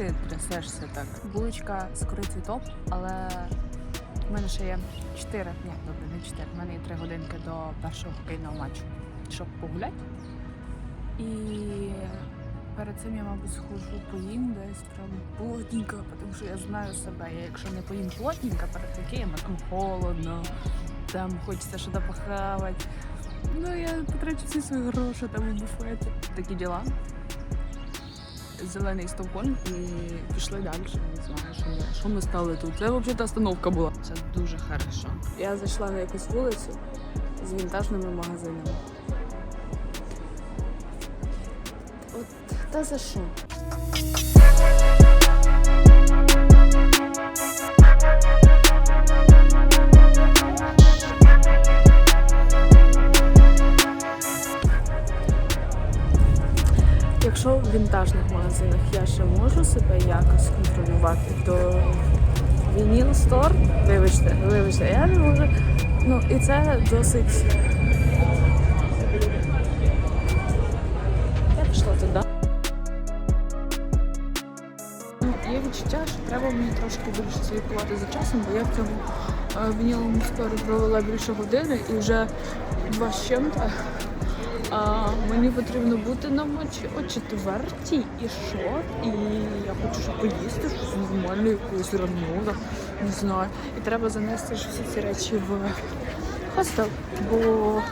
ти трясешся так. Булочка з курицею топ, але в мене ще є 4, ні, добре, не 4, в мене є 3 годинки до першого хокейного матчу, щоб погуляти. І перед цим я, мабуть, схожу поїм десь прям плотненько, тому що я знаю себе. Я якщо не поїм плотненько перед хокеєм, там холодно, там хочеться щось похавати. Ну, я потрачу всі свої гроші там у буфеті. Такі діла. Зелений Стокгольм і пішли далі. Не знаю, що, ми- що ми стали тут. Це взагалі остановка була. Це дуже хорошо. Я зайшла на якусь вулицю з вінтажними магазинами. От та за що? Вінтажних магазинах я ще можу себе якось контролювати, то вініл стор, вибачте, вибачте, я не можу. Ну і це досить. Я пішла туди. Є відчуття, що треба мені трошки більше слідкувати за часом, бо я в цьому е, вініловому сторі провела більше години і вже два з чим-то. А, мені потрібно бути на матчі о четвертій і що? І я хочу щоб поїсти щось нормальне, якусь равнюда, не знаю. І треба занести всі ці речі в хостел, бо.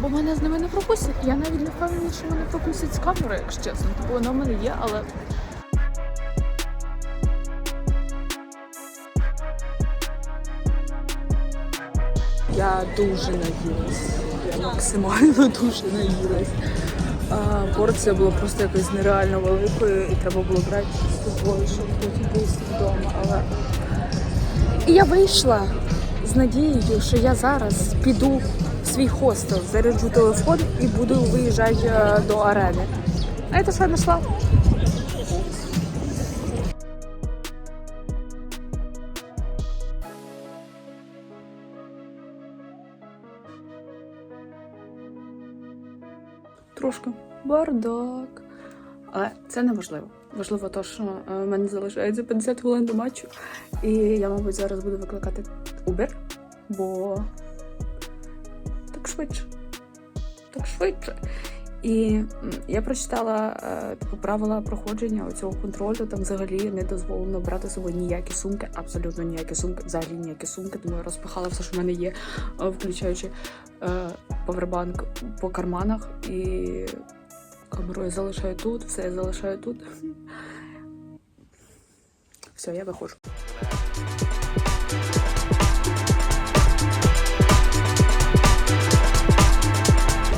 Бо мене з ними не пропустять. Я навіть не впевнена, що мене пропустять з камери, якщо чесно. Бо вона в мене є, але. Я дуже наїлась. Я максимально дуже наїлась. Порція була просто якось нереально великою, і треба було брати з собою, щоб потім поїсти вдома. Але і я вийшла з надією, що я зараз піду в свій хостел, заряджу телефон і буду виїжджати е, до арени. А це що я знайшла? Трошки бардак. Але це не важливо. Важливо те, що е, в мене залишається 50 хвилин до матчу. І я, мабуть, зараз буду викликати Uber, бо так швидше. Так швидше. І я прочитала е, типу, правила проходження цього контролю. Там взагалі не дозволено брати з собою ніякі сумки, абсолютно ніякі сумки, взагалі ніякі сумки. Тому я розпихала все, що в мене є, е, включаючи е, павербанк по карманах і камеру я залишаю тут, все я залишаю тут. Все, я виходжу.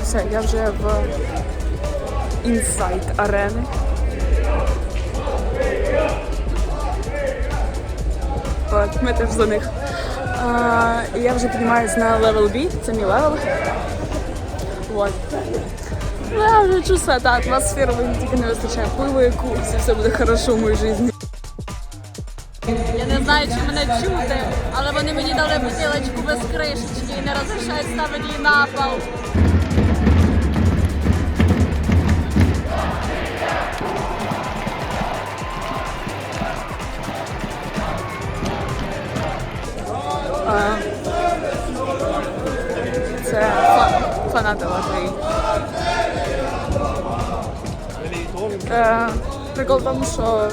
Все, я вже в інсайт арени. От, ми теж за них. А, я вже піднімаюсь на левел B, це мій левел. Вот. Ну, Я вже чувствую, та атмосфера, мені тільки не вистачає пива і курсі, все буде хорошо в моїй житті. Я не знаю, чи мене чути, але вони мені дали бутилочку без кришечки і не розрішають ставити її на пол. Фанати лотереї. Е, Прикол в тому, що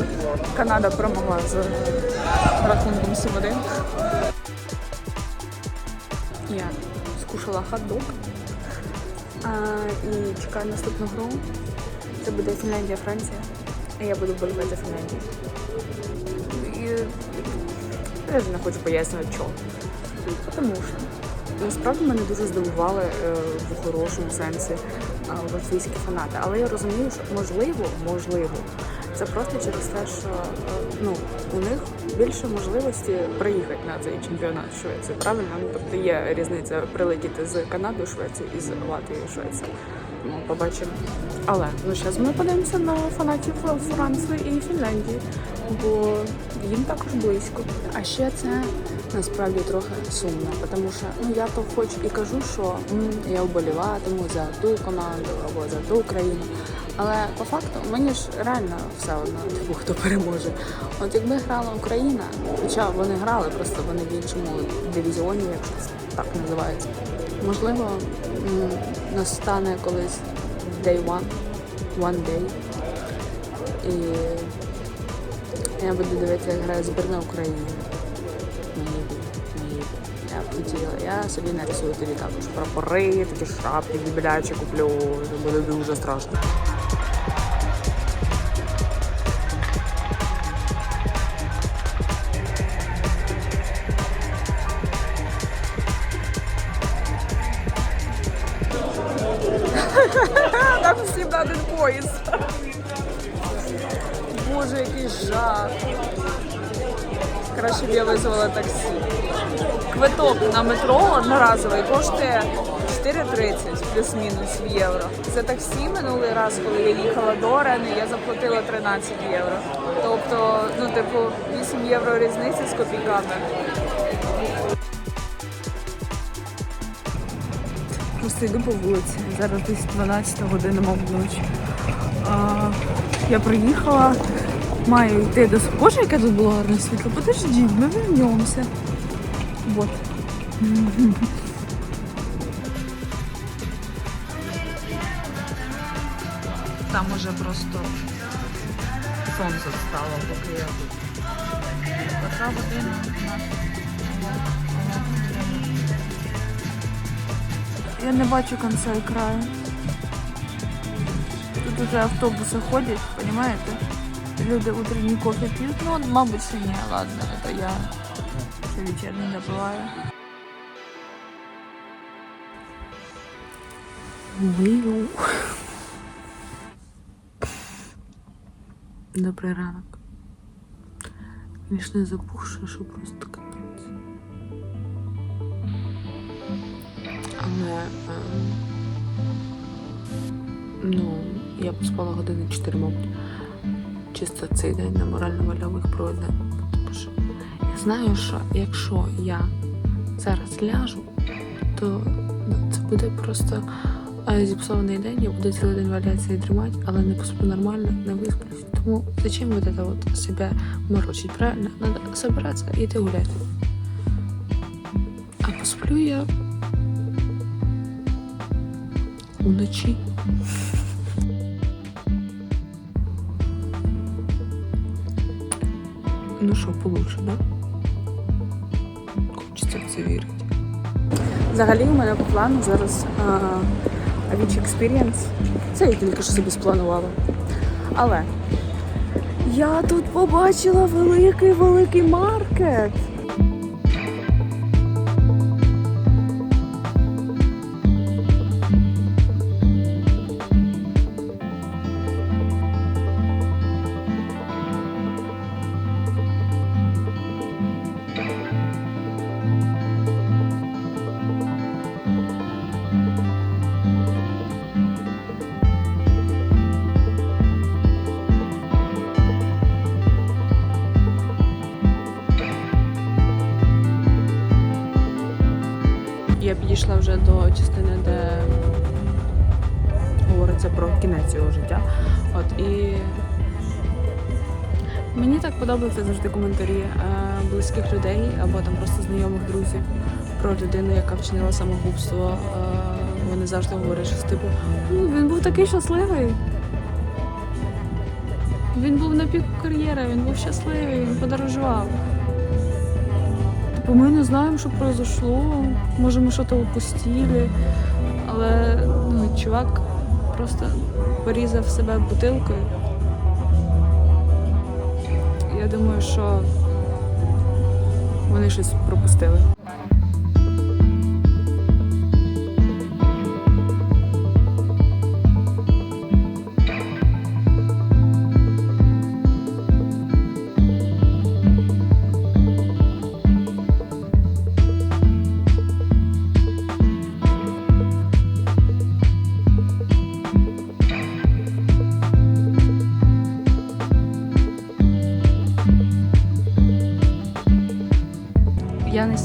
Канада перемогла з рахунком 7-1. Я скушала хот-дог а, і чекаю наступну гру. Це буде Фінляндія-Франція. І я буду вболівати за Фінляндію. І я вже не хочу пояснювати, чого. Тому що насправді мене дуже здивували е, в хорошому сенсі е, латвійські фанати. Але я розумію, що можливо, можливо, це просто через те, що е, ну, у них більше можливості приїхати на цей чемпіонат Швеції. Правильно? Ну, тобто є різниця прилетіти з Канади в Швецію і з Латвії в Швецію. Ну, побачимо. Але ну зараз ми подивимося на фанатів Франції і Фінляндії, бо їм також близько. А ще це насправді трохи сумно, тому що ну я то хоч і кажу, що я вболіватиму за ту команду або за ту країну. Але по факту мені ж реально все одно, типу, хто переможе. От якби грала Україна, хоча вони грали, просто вони в іншому дивізіоні, якщо це так називається. Можливо, настане колись day one, one day. І я буду дивитися, як грає збірна України. Хотіла. Я собі нарисую тоді також прапори, такі шапки, біблячі куплю. Це буде дуже страшно. Так всім на один поїзд. Боже, який жах. Краще б я визвала таксі. Квиток на метро одноразовий коштує 4,30 плюс-мінус в євро. За таксі минулий раз, коли я їхала до Рени, я заплатила 13 євро. Тобто, ну, типу, 8 євро різниці з копійками. Просто йду по вулиці. Зараз десь 12 година, мабуть, ночі. Я приїхала, маю йти до Боже, яке тут було гарне світло. Подожди, ми вернемося. Вот. Там уже просто сонце встало, поки я тут. Котра година Я не бачу кінця і краю. Тут уже автобуси ходять, понимаете? Люди утренний кофе пьют. Ну, мабуть, ще ні, ладно, это я ще вечірній допиваю. Мию. Добрий ранок. Звісно, запухше, що просто капець. Але ем, ну, я поспала години 4, мабуть. Чисто цей день на морально-вольових пройде. Що я знаю, що якщо я зараз ляжу, то ну, це буде просто зіпсований день, я буду цілий день валятися і дрімати, але не посплю нормально, не висплюсь. Тому зачем вот это вот себя морочить, правильно? Надо собираться и идти гулять. А посплю я уночі. Ну що, получше, да? Хочеться в це вірити. Взагалі у мене по плану зараз Avicii Experience. Це я тільки що собі спланувала. Але я тут побачила великий великий маркет. Я підійшла вже до частини, де говориться про кінець його життя. От і мені так подобаються завжди коментарі е, близьких людей або там просто знайомих друзів про людину, яка вчинила самогубство. Е, вони завжди говорять, що типу, він був такий щасливий. Він був на піку кар'єри, він був щасливий, він подорожував. Типу, ми не знаємо, що произошло. Може, ми щось упустили. Але ну, чувак просто порізав себе бутилкою. Я думаю, що вони щось пропустили.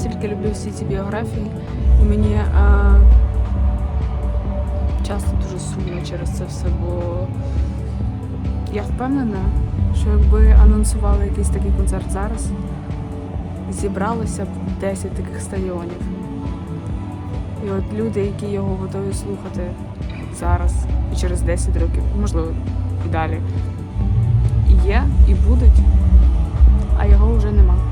Настільки люблю всі ці біографії, і мені а, часто дуже сумно через це все, бо я впевнена, що якби анонсували якийсь такий концерт зараз, зібралося б 10 таких стадіонів. І от люди, які його готові слухати зараз і через 10 років, можливо, і далі, є і будуть, а його вже нема.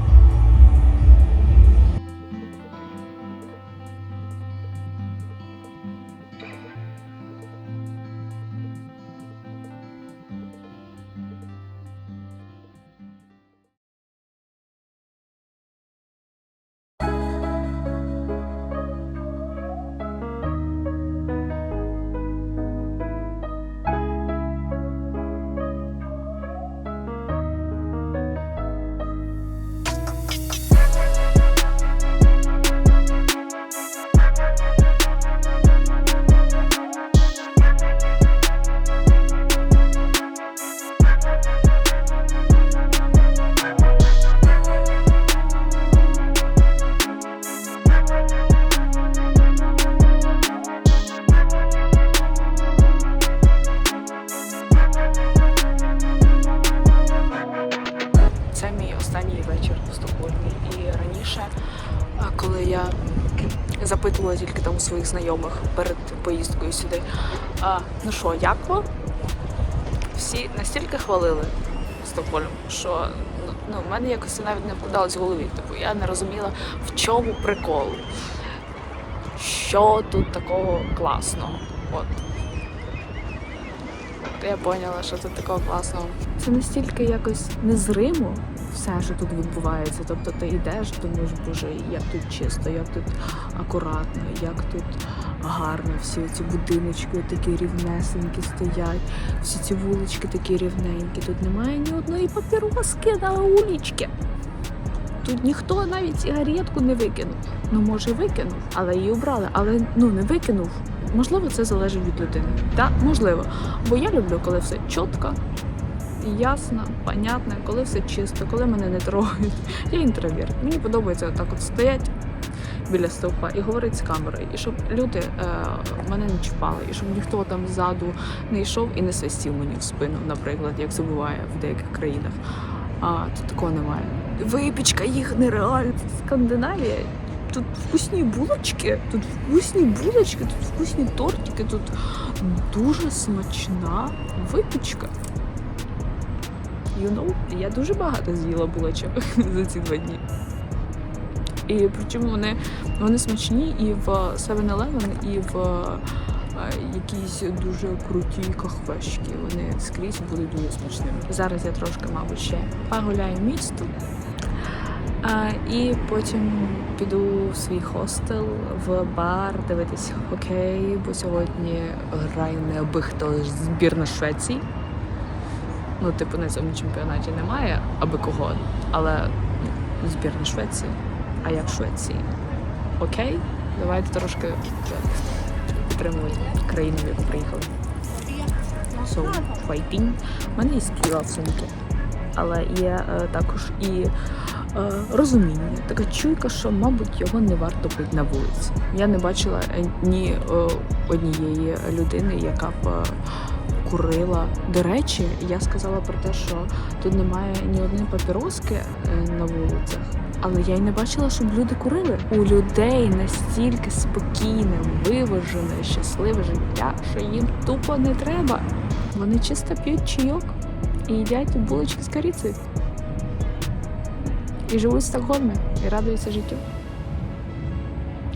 Знайомих перед поїздкою сюди, а, ну що, як вам? Всі настільки хвалили Стокгольм, що ну, в мене якось навіть не вкладалось в голові. Типу, я не розуміла, в чому прикол. Що тут такого класного? От. То я поняла, що тут такого класного. Це настільки якось незримо все, що тут відбувається. Тобто ти йдеш, думаєш, боже, як тут чисто, як тут акуратно, як тут гарно, всі ці будиночки такі рівнесенькі стоять, всі ці вулички такі рівненькі. Тут немає ні одної папіроски на вуличці. Тут ніхто навіть сигаретку не викинув. Ну, може, викинув, але її обрали. Але ну не викинув. Можливо, це залежить від людини. Так, можливо. Бо я люблю, коли все чітко, ясно, понятно, коли все чисто, коли мене не трогають. Я інтроверт. Мені подобається отак от стоять біля стовпа і говорити з камерою, і щоб люди е, мене не чіпали, і щоб ніхто там ззаду не йшов і не свистів мені в спину, наприклад, як це буває в деяких країнах. А тут такого немає. Випічка їх нереальна. Скандинавія. Тут вкусні булочки, тут вкусні булочки, тут вкусні тортики, тут дуже смачна випічка. You know, я дуже багато з'їла булочок за ці два дні. І причому вони, вони смачні і в 7-Eleven, і в е, якісь дуже круті кахвешки. Вони скрізь будуть дуже смачними. Зараз я трошки, мабуть, ще погуляю місто. А, і потім піду в свій хостел, в бар, дивитись хокей, бо сьогодні грає хто збірна Швеції. Ну, типу, на цьому чемпіонаті немає аби кого, але ну, збірна Швеції. А як Швеції? Окей, давайте трошки підтримувати країну, в яку приїхали. So, fighting. У мене є співа в сумці, але є е, також і е, розуміння, така чуйка, що, мабуть, його не варто пити на вулиці. Я не бачила е, ні е, однієї людини, яка б е, курила. До речі, я сказала про те, що тут немає ні одної папіроски е, на вулицях. Але я й не бачила, щоб люди курили. У людей настільки спокійне, виважене, щасливе життя, що їм тупо не треба. Вони чисто п'ють чайок і їдять булочки з корицею. І живуть в Стокгольмі і радуються життю.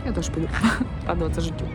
Я теж піду радуватися життю.